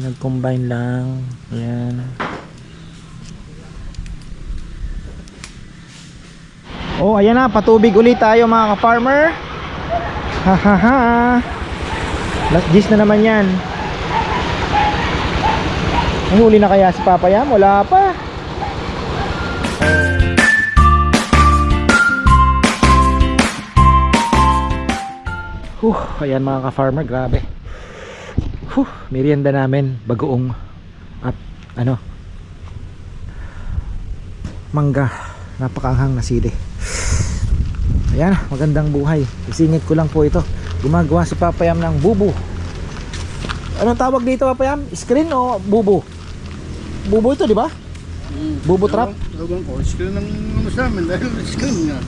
Nag-combine lang. Ayan. Oh, ayan na. Patubig ulit tayo mga ka-farmer. Ha ha ha. Last gis na naman yan. May huli na kaya si Papa Yam? Wala pa. Huh, ayan mga ka-farmer, grabe. Merienda namin, bagoong at ano, mangga, napakaanghang na sili. Ayan, magandang buhay. Isingit ko lang po ito. Gumagawa si Papayam ng bubu. Anong tawag dito Papayam? Screen o bubu? Bubu ito, di ba? Bubu trap? Ewan ko, screen ng ano sa amin dahil screen nga.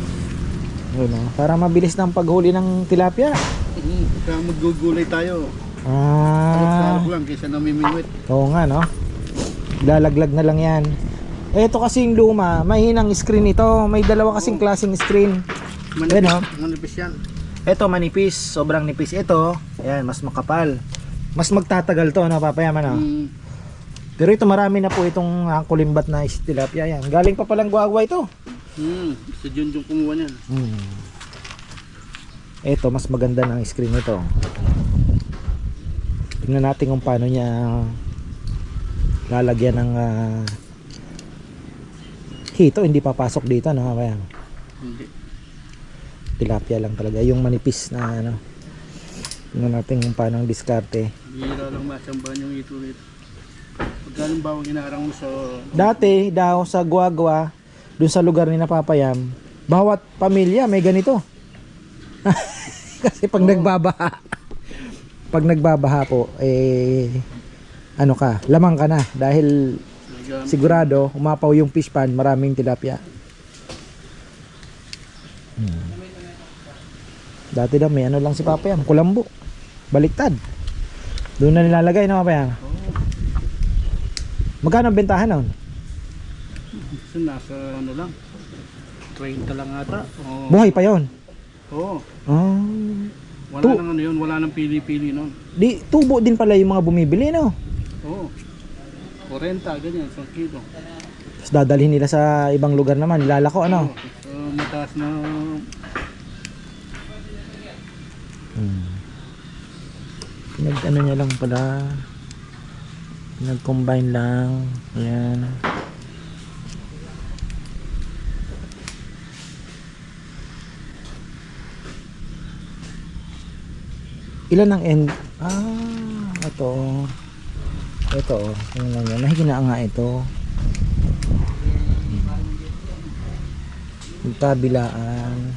Yun, oh, para mabilis ng paghuli ng tilapia. Mm. Kaya maggugulay tayo. Ah, Sarap lang kaysa namimingwit. oo nga no. Lalaglag na lang yan. Ito kasing luma, mahinang screen ito. May dalawa kasing klaseng screen. Manipis, Yan, oh. manipis yan. Ito manipis, sobrang nipis. Ito, ayan, mas makapal. Mas magtatagal to, ano, papayaman, no? Mm. Pero ito marami na po itong ah, kulimbat na tilapia yan. Galing pa palang guagwa ito. Mm. Si Junjun kumuha niyan. Hmm. Ito, mas maganda ng screen nito. Tingnan natin kung paano niya lalagyan ng ah, hito. Hindi papasok dito, no? Kaya Hindi. tilapia lang talaga. Yung manipis na ano. Tingnan natin kung paano ang diskarte. Bihira lang masambahan yung ito rito. Pagka bawang inaarang mo sa... Dati daw sa Guagua, dun sa lugar ni Napapayam, bawat pamilya may ganito. Kasi pag nagbabaha, pag nagbabaha po, eh, ano ka, lamang ka na. Dahil sigurado, umapaw yung fish pan, maraming tilapia. Hmm. Dati daw may ano lang si Papayam, kulambo. Baliktad. Doon na nilalagay na Papayam. Oo. Magkano ang bentahan nun? Kasi nasa ano lang. 30 lang ata. Oo. Buhay pa yon. Oo. Ah. Wala Tu- nang ano yun. Wala nang pili-pili nun. Di, tubo din pala yung mga bumibili, no? Oo. 40, ganyan. 1 kilo. Tapos dadalhin nila sa ibang lugar naman, nilalako, ano? So, mataas na... Hmm. Pinag, ano niya lang pala, pinag-combine lang, ayan. Ilan ang end? Ah, ito. Ito, yung lang yan. Nahiginaan nga ito. Yung.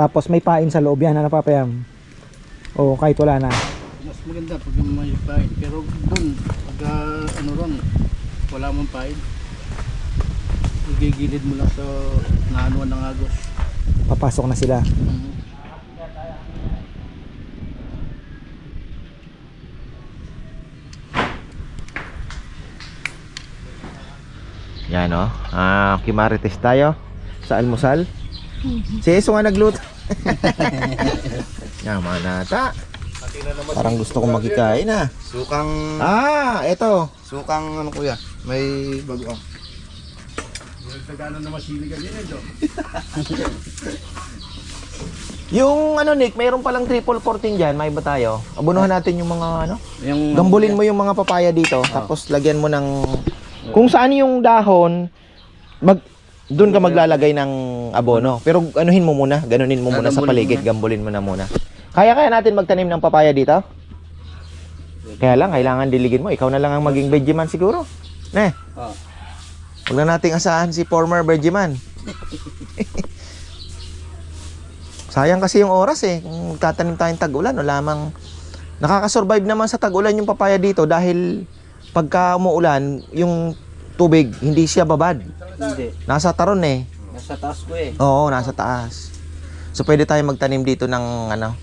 Tapos may pain sa loob yan, ano papayam? O kahit wala na. Mas maganda pag may pain. Pero doon, pag ah, ano ron, wala mong pain. Igigilid mo lang sa naanuan ng agos. Papasok na sila. Mhm. Yan o. Ah, kimarites tayo sa almusal. Si Eso nga nagluto. Yaman nata. Parang gusto kong makikain ah. Sukang Ah, eto. sukang ano kuya, may bago. Nagtagano na masili ka din ito. Yung ano Nick, mayroon palang triple 14 dyan. May ba tayo? Abunuhan natin yung mga ano. Yung Gambulin mo yung mga papaya dito. Tapos lagyan mo ng... Kung saan yung dahon, mag... Doon ka maglalagay ng abono. Pero anuhin mo muna. Ganunin mo muna sa paligid. Gambulin mo na muna. Kaya kaya natin magtanim ng papaya dito? Kaya lang, kailangan diligin mo. Ikaw na lang ang maging Benjamin siguro. Ne, Ah. huwag na nating asahan si former Benjamin. Sayang kasi yung oras eh. Kung tatanim tayong tag-ulan, o lamang nakakasurvive naman sa tag-ulan yung papaya dito dahil pagka umuulan, yung tubig hindi siya babad. Hindi. Nasa taron eh. Nasa taas ko eh. Oo, nasa taas. So pwede tayo magtanim dito ng ano.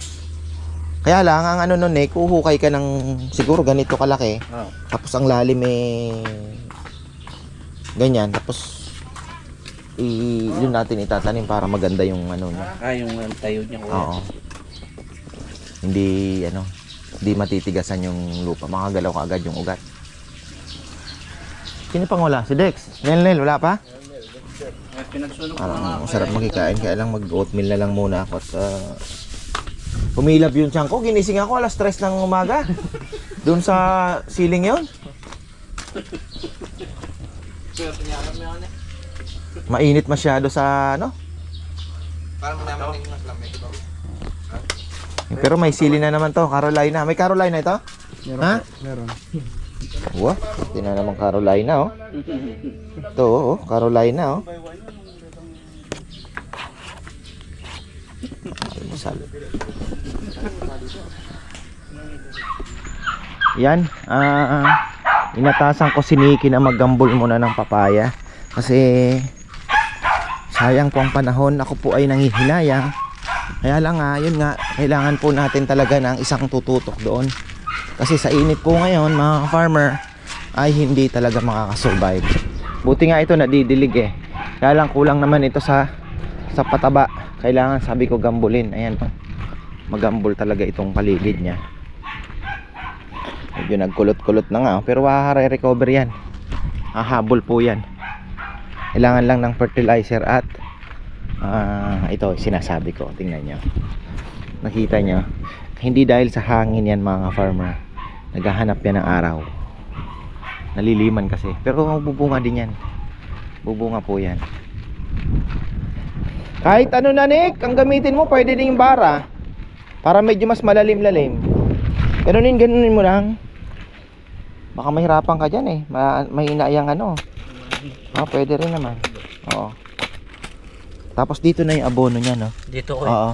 Kaya lang ang ano nun eh, kuhukay ka ng siguro ganito kalaki. Ah. Tapos ang lalim eh ganyan. Tapos i yun natin itatanim para maganda yung ano niya. Ah, yung tayo niya. Oo. Hindi ano, hindi matitigasan yung lupa. Makagalaw ka agad yung ugat. Sino pang wala? Si Dex. Nel Nel, wala pa? Ay, pinagsunog ko na nga. ang sarap magkikain kaya lang mag-oatmeal na lang muna ako at uh, humilab yung tiyan ko. Ginising ako alas 3 ng umaga. Doon sa ceiling yon. Mainit masyado sa ano? Parang naman yung mas lamig. Pero may sili na naman to, Carolina. May Carolina ito? Meron Ha? Meron. Wah, ito na naman Carolina oh. Ito oh, Carolina oh. Almusal. Yan, ah inatasan ko si Nikki na maggambol muna ng papaya kasi sayang po ang panahon. Ako po ay nangihinayang. Kaya lang nga, yun nga, kailangan po natin talaga ng isang tututok doon. Kasi sa init po ngayon, mga farmer, ay hindi talaga makakasurvive. Buti nga ito nadidilig eh. Kaya lang kulang naman ito sa sa pataba. Kailangan sabi ko gambulin. Ayan oh. Magambol talaga itong paligid niya. Medyo nagkulot-kulot na nga oh. pero makaka-recover yan. Hahabol po yan. Kailangan lang ng fertilizer at ah, ito sinasabi ko. Tingnan nyo. Nakita nyo. Hindi dahil sa hangin yan mga farmer. Naghahanap yan ng araw. Naliliman kasi. Pero bubunga din yan. Bubunga po yan. Kahit ano na Nick, ang gamitin mo pwede din yung bara. Para medyo mas malalim-lalim. Ganunin, ganunin mo lang. Baka mahirapan ka dyan eh. Ma mahina yung ano. Ah, pwede rin naman. Oo. Tapos dito na yung abono niya, no? Dito ko Oo.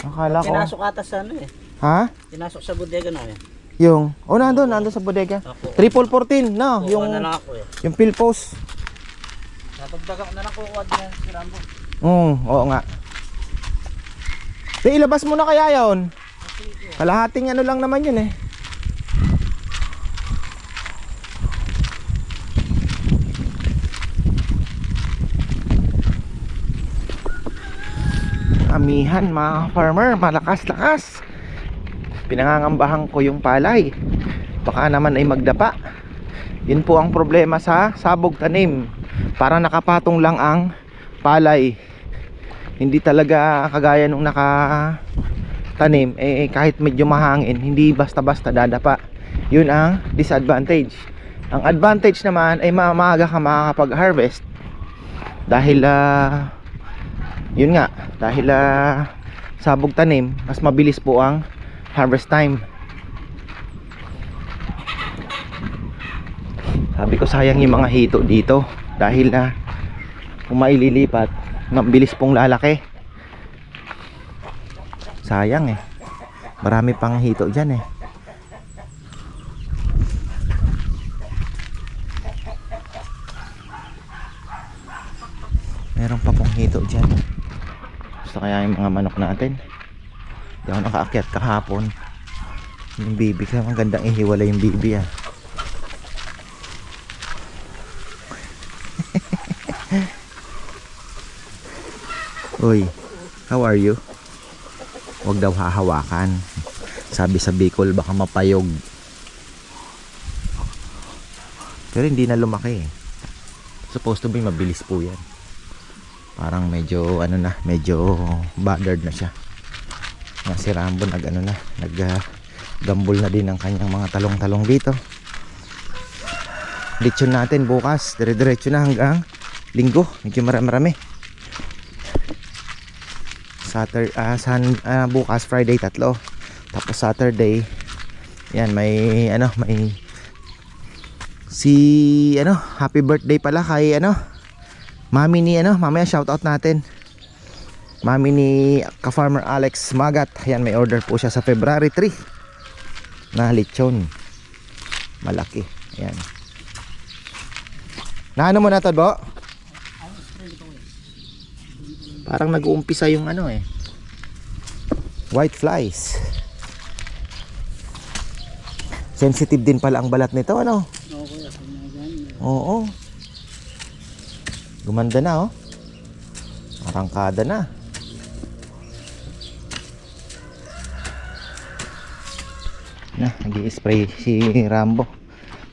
Akala ko. Pinasok ata sa ano eh. Ha? Pinasok sa bodega na eh. Yung, oh nandun, nandun sa bodega. Ako. Triple 14, no? Kuha Yung, na lang ako eh. yung pill post. Napagdaga ko na lang kukuha din si Rambo. Mm, oo nga. Di, ilabas mo na kaya yon. Kalahating ano lang naman yun eh. Amihan mga farmer, malakas-lakas. Pinangangambahan ko yung palay. Baka naman ay magdapa. Yun po ang problema sa sabog tanim. Para nakapatong lang ang palay hindi talaga kagaya nung naka tanim eh kahit medyo mahangin hindi basta-basta dadapa yun ang disadvantage ang advantage naman ay ma- maaga ka makakapag-harvest dahil ah, yun nga dahil ah, sabog tanim mas mabilis po ang harvest time. Sabi ko sayang yung mga hito dito. Dahil na kung maililipat mabilis pong lalaki. Sayang eh. Marami pang hito dyan eh. Meron pa pong hito dyan. Gusto kaya yung mga manok natin hindi ako nakaakyat kahapon yung bibi kaya magandang ihiwala yung bibi ah Uy, how are you? Huwag daw hahawakan. Sabi sa Bicol, baka mapayog. Pero hindi na lumaki eh. Supposed to be mabilis po yan. Parang medyo, ano na, medyo bothered na siya. Nga si Rambo ano na, nag gambol na din ang kanyang mga talong-talong dito. Lechon natin bukas, dire-diretso na hanggang linggo. Medyo marami-marami. Saturday, ah, san, ah, bukas Friday tatlo. Tapos Saturday, yan may ano, may si ano, happy birthday pala kay ano, mami ni ano, mamaya shoutout natin. Mami ni ka-farmer Alex Magat. Ayan, may order po siya sa February 3 na lechon. Malaki. Ayan. Naano mo na to, Bo? Parang nag-uumpisa yung ano eh. White flies. Sensitive din pala ang balat nito, ano? Oo. Gumanda na, oh. Arangkada na. Na, nag spray si Rambo.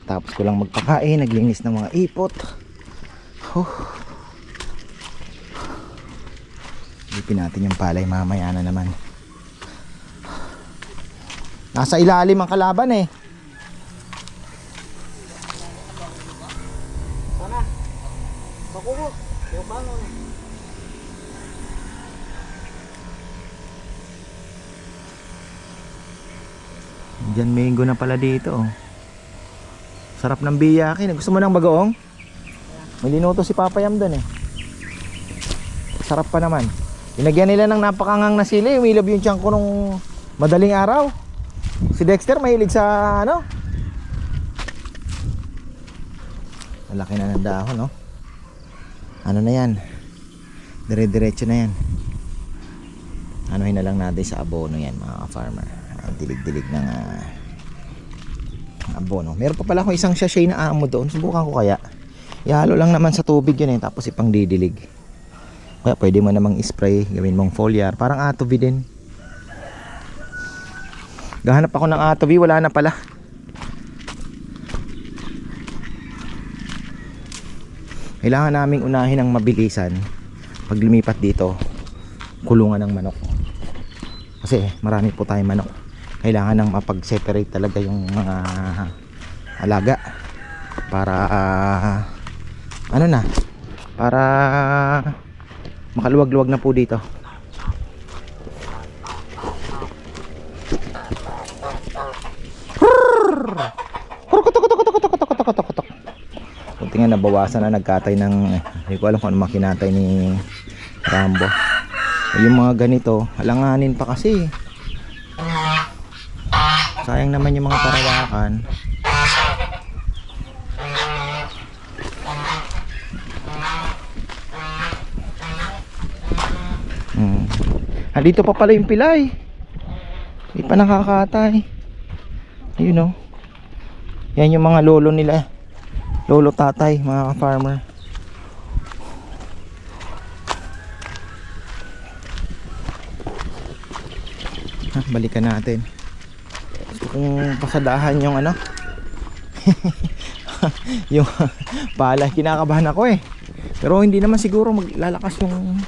Tapos ko lang magpakain, naglinis ng mga ipot. Huh. Ipin natin yung palay mamaya na naman. Nasa ilalim ang kalaban eh. Pala dito. oh. Sarap ng biyakin. Gusto mo ng bagoong? May linuto si Papa Yam doon eh. Sarap pa naman. Inagyan nila ng napakangang na sili. Umilab yung tiyan ko nung madaling araw. Si Dexter mahilig sa ano? Malaki na ng dahon, no? Ano na yan? Dire-diretso na yan. Anuhin na lang natin sa abono yan, mga farmer. Dilig-dilig ng ah, abono. Meron pa pala akong isang sachet na amo doon. Subukan ko kaya. Ihalo lang naman sa tubig yun eh. Tapos ipang didilig. Kaya pwede mo namang spray. Gawin mong foliar. Parang atobi din. Gahanap ako ng atobi. Wala na pala. Kailangan naming unahin ang mabilisan. Pag lumipat dito, kulungan ng manok. Kasi marami po tayong manok. Kailangan nang mapag-separate talaga yung mga alaga para ah, ano na para makaluwag-luwag na po dito. Kunti nga nabawasan na nagkatay ng hindi ko alam kung ano makinatay ni Rambo. Yung mga ganito, halanganin pa kasi. Sayang naman yung mga parawakan. Hmm. Andito pa pala yung pilay. Hindi pa nakakatay. Ayun oh. Yan yung mga lolo nila. Lolo tatay, mga farmer. Ha, balikan natin. Kong pasadahan yung ano. yung pala, kinakabahan ako eh. Pero hindi naman siguro maglalakas yung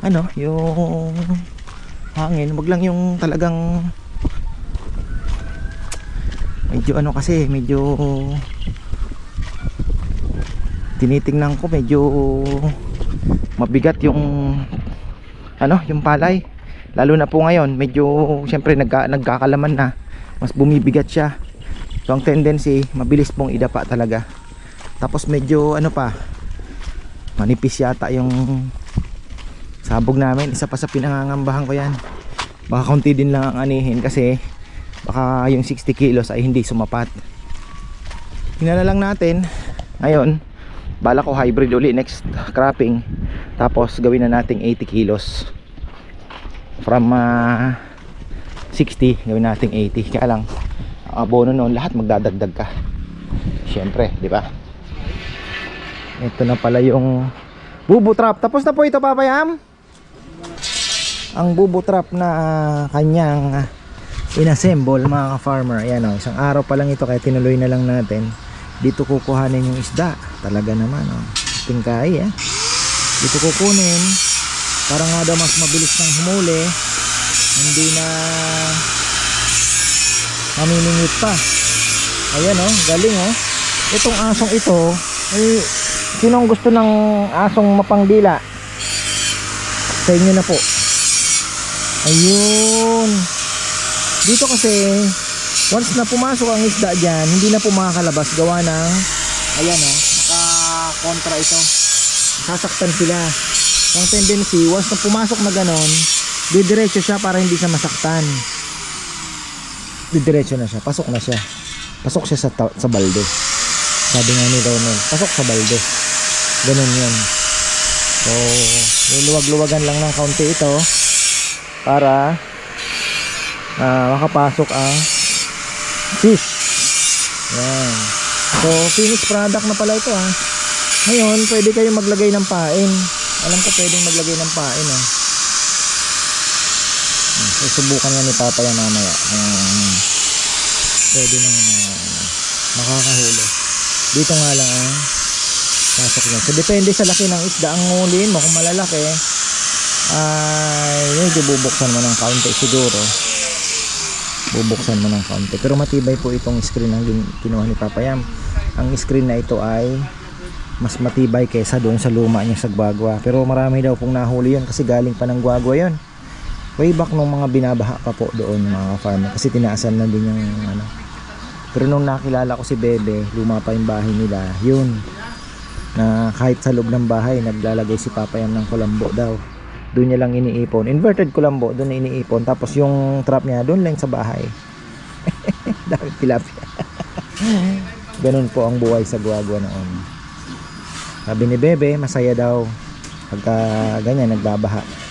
ano, yung hangin. Wag lang yung talagang medyo ano kasi, medyo tinitingnan ko medyo mabigat yung ano, yung palay. Lalo na po ngayon, medyo siyempre nagka, nagkakalaman na. Mas bumibigat siya. So ang tendency, mabilis pong idapa talaga. Tapos medyo ano pa, manipis yata yung sabog namin. Isa pa sa pinangangambahan ko yan. Baka konti din lang ang anihin kasi baka yung 60 kilos ay hindi sumapat. Hinala lang natin. Ngayon, bala ko hybrid uli next cropping. Tapos gawin na nating 80 kilos from ah, 60 gawin nating 80 kaya lang ang abono noon lahat magdadagdag ka. Syempre di ba? Ito na pala yung bubo trap. Tapos na po ito papayam ang bubo trap na ah, kanyang ah, inassemble mga ka-farmer. Ayan o isang araw pa lang ito kaya tinuloy na lang natin. Dito kukuhanin yung isda. Talaga naman o tingkay eh. Dito kukunin. Para nga daw mas mabilis nang humuli hindi na maminingit pa. Ayan oh galing oh. Itong asong ito eh, sinong gusto ng asong mapanggila sa inyo na po. Ayun. Dito kasi once na pumasok ang isda dyan hindi na po makakalabas. Gawa ng ayan oh naka kontra ito. Sasaktan sila. Ang tendency once na pumasok na ganon didiretso siya para hindi siya masaktan didiretso na siya pasok na siya pasok siya sa, sa balde sabi nga ni Ronald pasok sa balde ganun yun so luluwag-luwagan lang ng kaunti ito para ah, makapasok ang fish. Yan. So, finished product na pala ito ha. Ngayon, pwede kayong maglagay ng pain. Alam ko pwedeng maglagay ng pain eh. Susubukan nga ni Papa yan mamaya. Hmm. Pwede nang uh, makakahuli. Dito nga lang ang pasok niya. So, depende sa laki ng isda ang ngulin mo. Kung malalaki, ay medyo bubuksan mo ng kaunti siguro. Bubuksan mo ng kaunti. Pero matibay po itong screen gin- kinuha ni Papa Yam. Ang screen na ito ay mas matibay kaysa doon sa luma niya sa Guagua. Pero marami daw pong nahuli yun kasi galing pa ng Guagua yun. Way back nung mga binabaha pa po doon mga farmer kasi tinaasan na din yung ano. Pero nung nakilala ko si Bebe, luma pa yung bahay nila, yun. Na kahit sa loob ng bahay, naglalagay si Papa Yam ng kulambo daw. Doon niya lang iniipon. Inverted kulambo, doon iniipon. Tapos yung trap niya, doon lang sa bahay. Dami tilapia. Ganun po ang buhay sa Guagua noon. Sabi ni Bebe, masaya daw pagka ganyan nagbabaha.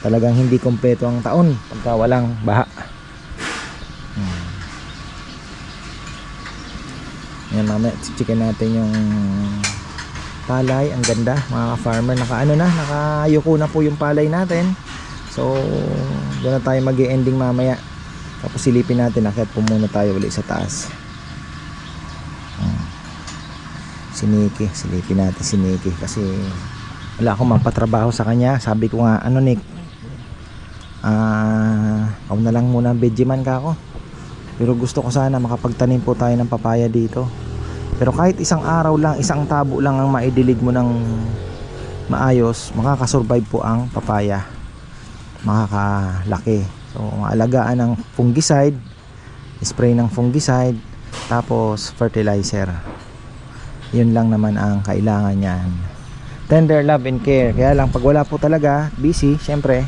Talagang hindi kompleto ang taon pagka walang baha. Hmm. Yan mamaya, chicken natin yung palay. Ang ganda mga farmer. Naka ano na, nakayuko na po yung palay natin. So, doon na tayo mag ending mamaya. Tapos silipin natin, akit po muna tayo ulit sa taas. Hmm. Si Nikki, silipin natin si Nikki kasi wala akong mapatrabaho sa kanya. Sabi ko nga, ano Nick, ah, ako na lang muna Benjamin ka ako. Pero gusto ko sana makapagtanim po tayo ng papaya dito. Pero kahit isang araw lang, isang tabo lang ang maidilig mo ng maayos, makakasurvive po ang papaya. Makakalaki. So, alagaan ng fungicide, spray ng fungicide, tapos fertilizer. Yun lang naman ang kailangan niyan. Tender love and care. Kaya lang pag wala po talaga, busy, syempre,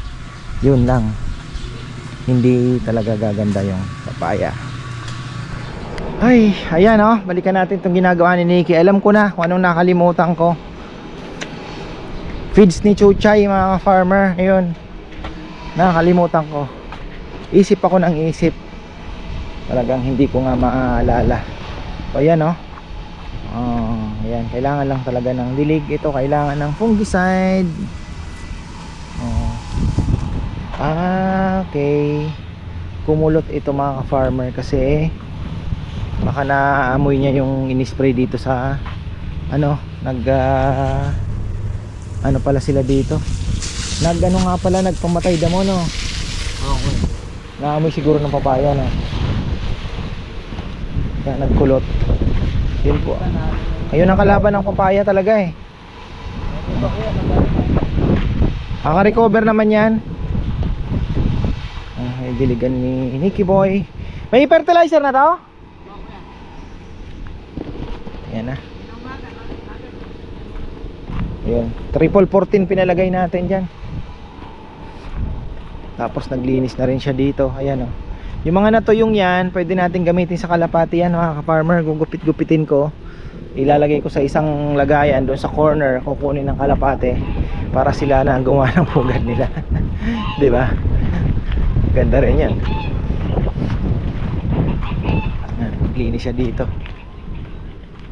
yun lang. Hindi talaga gaganda yung papaya. Ay, ayan oh, balikan natin itong ginagawa ni Nikki. Alam ko na kung anong nakalimutan ko. Feeds ni Chuchay mga farmer. Ayun. Nakalimutan ko. Isip ako ng isip. Talagang hindi ko nga maaalala. O ayan oh. Oh, ayan, kailangan lang talaga ng dilig ito, kailangan ng fungicide. Ah, okay. Kumulot ito mga farmer kasi baka naamoy niya yung inispray dito sa ano, nag ah, ano pala sila dito. Nag ano nga pala nagpamatay damo no. Okay. Naamoy siguro ng papaya no. Kaya nagkulot. Yun po. Ayun ang kalaban ng papaya talaga eh. Naka-recover naman yan. Ay, diligan ni Nicky Boy. May fertilizer na to? Yan na. Ayun. Triple 14 pinalagay natin dyan. Tapos naglinis na rin siya dito. Ayan o. Yung mga natuyong yan, pwede natin gamitin sa kalapati yan mga ka-farmer. Gugupit-gupitin ko. Ilalagay ko sa isang lagayan doon sa corner. Kukunin ng kalapate para sila na ang gumawa ng pugad nila. 'Di ba? Ganda rin yan. Linis siya dito.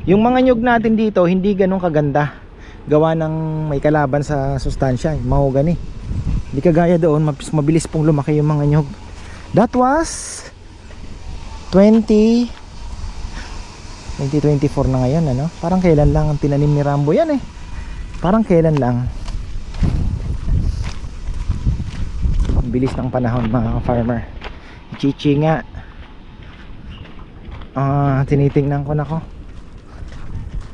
Yung mga nyug natin dito, hindi ganun kaganda. Gawa ng may kalaban sa sustansya, mahogani. Hindi kagaya doon, mabilis pong lumaki yung mga nyug. That was 20 2024 na ngayon ano? Parang kailan lang ang tinanim ni Rambo yan eh. Parang kailan lang. Bilis ng panahon mga farmer. Chichi nga. Ah, tinitingnan ko na ko.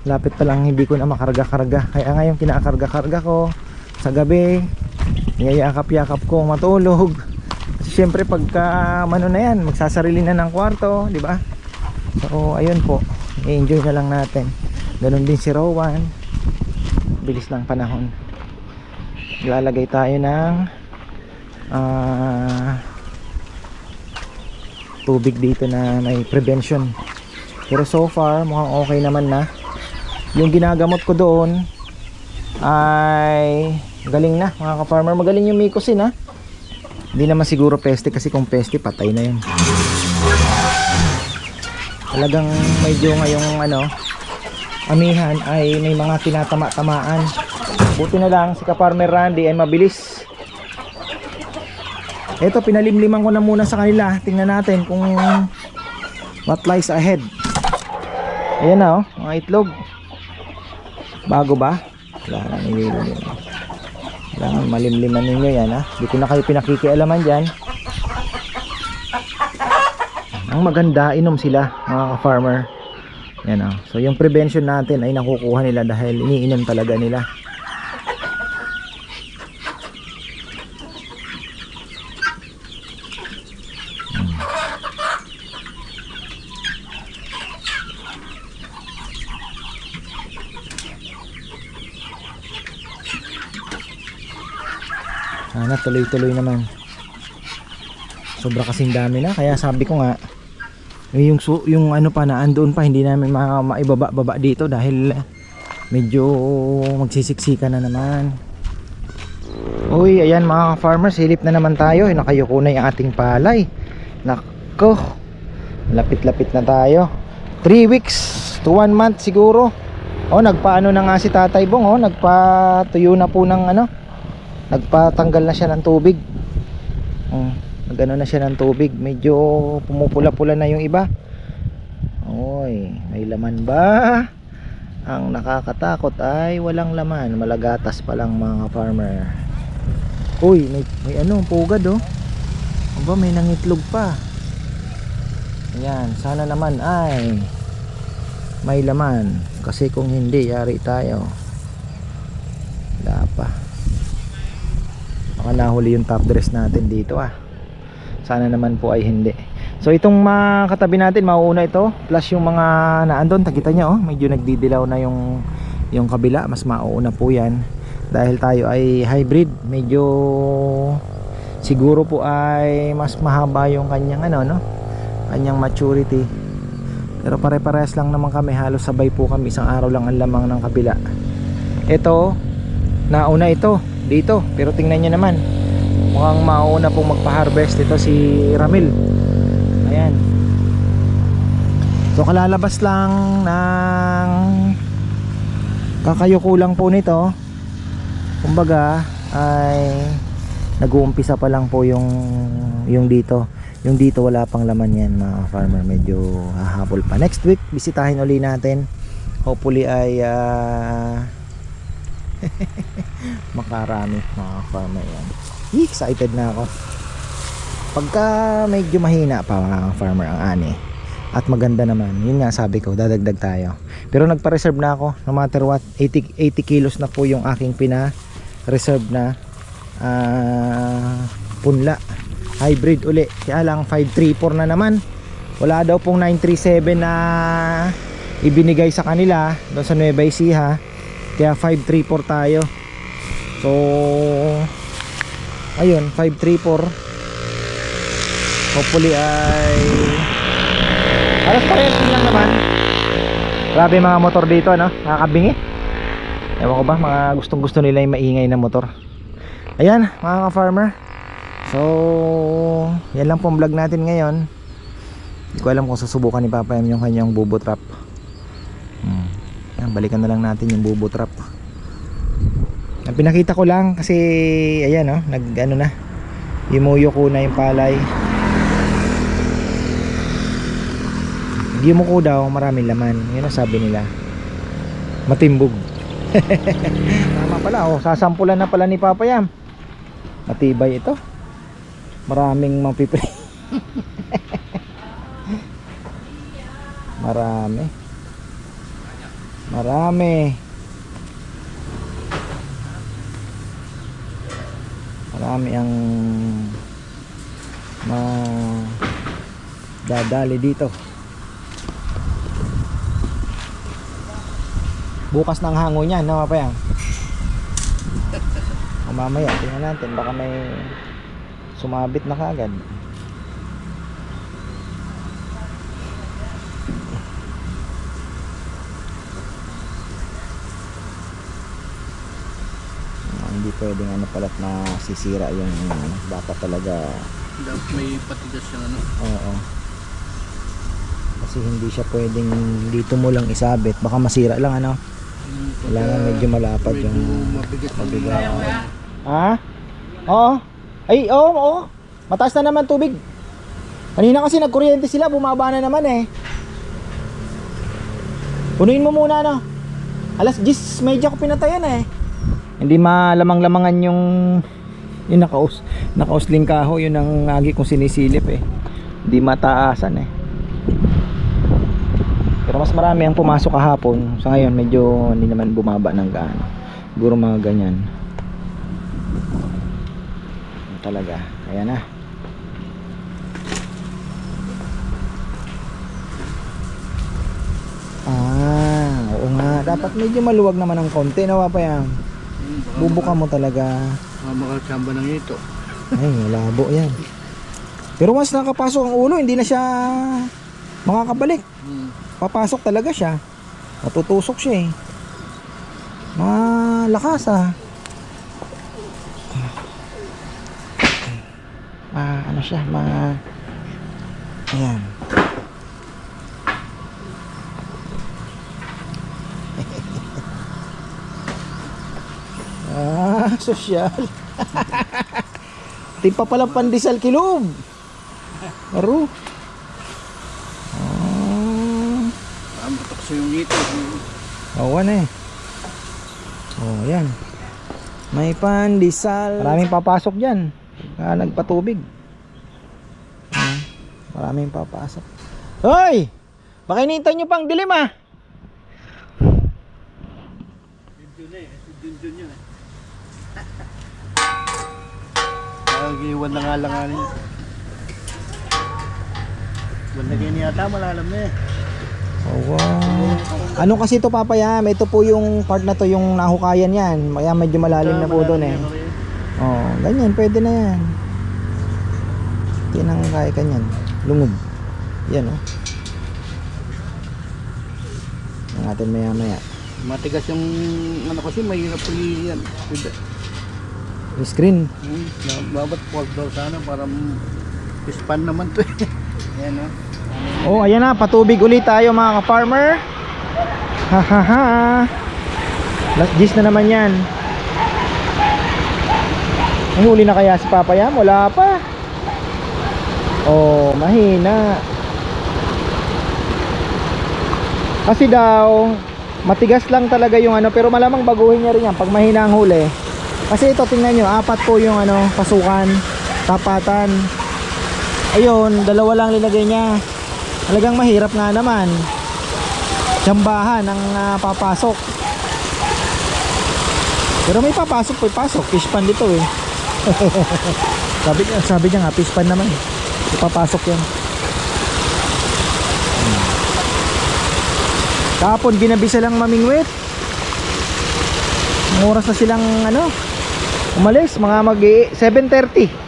Lapit pa lang hindi ko na makarga-karga. Kaya ngayon kinakarga-karga ko sa gabi. Niyayakap-yakap ko matulog. Kasi syempre pagka ano na yan, magsasarili na ng kwarto, di ba? So ayun po, i-enjoy na lang natin. Ganon din si Rowan. Bilis ng panahon. Lalagay tayo ng ah, tubig dito na may prevention. Pero so far, mukhang okay naman na. Yung ginagamot ko doon ay galing na mga ka-farmer. Magaling yung mikosin ha. Hindi naman siguro peste kasi kung peste patay na yun. talagang medyo ngayong ano amihan ay may mga tinatama-tamaan buti na lang si ka-farmer Randy ay mabilis eto pinalimliman ko na muna sa kanila. Tingnan natin kung what lies ahead. Ayan na oh mga itlog. Bago ba? Wala na nililim kailangan malimliman ninyo yan ha hindi ko na kayo pinakikialaman dyan. Ang maganda inom sila mga ka-farmer. Yan o. So yung prevention natin ay nakukuha nila dahil iniinom talaga nila. Sana tuloy-tuloy naman. Sobra kasing dami na kaya sabi ko nga eh, yung yung ano pa na andoon pa hindi namin ma- maibaba-baba dito dahil medyo magsisiksikan na naman. Uy, ayan mga farmers, silip na naman tayo. Nakayuko na yung ating palay. Nako. Lapit-lapit na tayo. 3 weeks to 1 month siguro. Oh, nagpaano na nga si Tatay Bong, oh, nagpatuyo na po ng ano. Nagpatanggal na siya ng tubig. Oh, nagano na siya ng tubig. Medyo pumupula-pula na yung iba. Oy, may laman ba? Ang nakakatakot ay walang laman. Malagatas pa lang mga farmer. Uy, may, may ano, pugad oh. Aba, may nangitlog pa. Ayan, sana naman ay may laman. Kasi kung hindi, yari tayo. Wala. Baka nahuli yung top dress natin dito ah. Sana naman po ay hindi. So itong mga katabi natin, mauuna ito. Plus yung mga naandun, takita nyo oh. Medyo nagdidilaw na yung, yung kabila. Mas mauuna po yan. Dahil tayo ay hybrid. Medyo siguro po ay mas mahaba yung kanyang ano no. Kanyang maturity. Pero pare-parehas lang naman kami. Halos sabay po kami. Isang araw lang ang lamang ng kabila. Ito, nauna ito dito. Pero tingnan nyo naman. Mukhang mauna pong magpa-harvest ito si Ramil. Ayan. So kalalabas lang ng kakayuko lang po nito. Kumbaga ay nag-uumpisa pa lang po yung yung dito. Yung dito wala pang laman yan mga farmer. Medyo hahabol pa. Next week bisitahin uli natin. Hopefully ay ah, makarami mga farmer yan. Excited na ako. Pagka medyo mahina pa mga farmer ang ani at maganda naman, yun nga sabi ko, dadagdag tayo. Pero nagpa-reserve na ako, no matter what, 80, 80 kilos na po yung aking pina-reserve na ah, punla. Hybrid uli. Kaya lang 534 na naman. Wala daw pong 937 na ibinigay sa kanila doon sa Nueva Ecija. Kaya 534 tayo. So, ayun 534 hopefully ay alas parehas lang naman. Grabe mga motor dito ano? Nakakabingi. Ewan ko ba mga gustong gusto nila yung maingay na motor. Ayan mga ka-farmer. So yan lang pong vlog natin ngayon. Hindi ko alam kung susubukan ni Papa M yung kanyang bubo trap. Hmm. yan, balikan na lang natin yung bubo trap ang pinakita ko lang kasi ayan oh, nag ano na imuyo ko na yung palay. Gimuko daw maraming laman. Yun ang sabi nila. Matimbog. Tama pala oh sasampulan na pala ni Papa Yam. Matibay ito. Maraming mapipili marami. Marami marami ang ma dadali dito. Bukas ng hango niyan no mapayang o mamaya tingnan natin. Baka may sumabit na kagad Ah, hindi pwedeng ano palat na sisira yung ano, dapat talaga. Dapat may patigas yung ano. Oo. Kasi kasi hindi siya pwedeng dito mo lang isabit. Baka masira lang ano? Mm, Wala nga, medyo malapad medyo yung- mabigat mabigat. ha? Oo. Ay oo oo. Mataas na naman tubig. Kanina kasi nagkuryente sila bumaba na naman eh. Punuin mo muna no alas 10 medya ko pinatayan eh hindi malamang-lamangan yung yung nakaus nakausling kaho yun ang agi kong sinisilip eh. Hindi mataasan eh. Pero mas marami ang pumasok kahapon. Sa ngayon medyo hindi naman bumaba ng gaano. Siguro mga ganyan. Yun talaga? Ayan na. Ah oo nga. Dapat medyo maluwag naman ng konti. Nawa pa yan baka bubuka mo talaga. Baka makakamba ng ito. ay malabo yan. Pero once nakapasok ang ulo hindi na siya makakabalik. Mm. papasok talaga siya. Matutusok siya eh. Malakas ah. Ah ano siya ma ayan ah sosyal di pa pala pandesal kilob Aro. Ah. Baka matakso yung ito. Na eh. Oh, yan. May pandesal. Maraming papasok diyan. Ah, nagpatubig. Ah, maraming papasok. Hoy! Baka initan nyo pang dilim ah. Nag-iwan na nga lang nga niya. Niyata, malalam na eh. Oh, wow. Ano kasi ito papayam? Ito po yung part na to yung nahukayan yan. Kaya medyo malalim na po doon eh. Oh, ganyan, pwede na yan. Hindi nang kaya kanyan. Lungog. Yan oh. Ang natin maya maya. Matigas yung ano kasi mahirap po yan. Pwede. Screen. Hmm, Babat pork daw sana para span naman to eh. Yan oh. Oh, ayan na, patubig ulit tayo mga ka-farmer. Ha ha ha. Last gis na naman yan. May huli na kaya si Papa Yam? Wala pa. Oh, mahina. Kasi daw, matigas lang talaga yung ano, pero malamang baguhin niya rin yan pag mahina ang huli. Kasi ito, tingnan nyo, apat po yung ano, pasukan, tapatan. Ayun, dalawa lang linagay niya. Talagang mahirap nga naman. Jambahan ang ah, papasok. Pero may papasok, may pasok. Fish pan dito eh. sabi niya, sabi niya nga, fish pan naman. eh. Ipapasok yan. Hmm. Kahapon, ginabi silang mamingwit. Ang oras na silang ano, umalis, mga mag 7.30.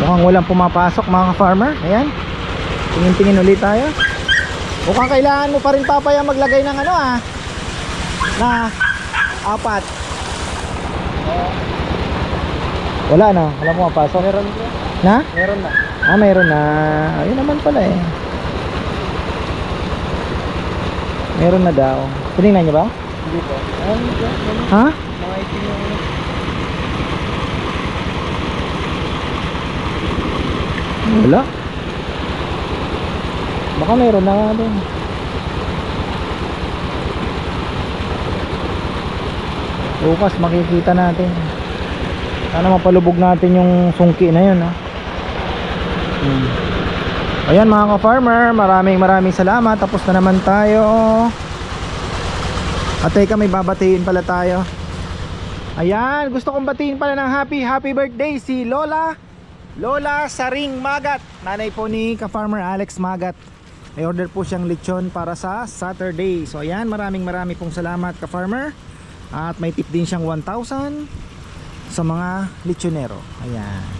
Mukhang walang pumapasok mga farmer Ayan. Tingin-tingin ulit tayo. Mukhang kailangan mo pa rin papaya maglagay ng ano ah. Na apat. Wala na. Wala pumapasok. Meron na. Meron na. Ah, meron na. Ayun naman pala eh. Meron na daw. Tinignan niyo ba? Hindi po. Ha? mga itim yung Wala. Baka meron na nga doon. Bukas makikita natin. Sana mapalubog natin yung sungki na yun. Ha? Hmm. Ayan mga ka-farmer, maraming maraming salamat. Tapos na naman tayo. At teka, may babatiin pala tayo. Ayan, gusto kong batiin pala ng happy happy birthday si Lola Lola Saring Magat Nanay po ni ka-farmer Alex Magat May order po siyang lechon para sa Saturday So ayan, maraming maraming pong salamat ka-farmer At may tip din siyang 1,000 Sa mga lechonero Ayan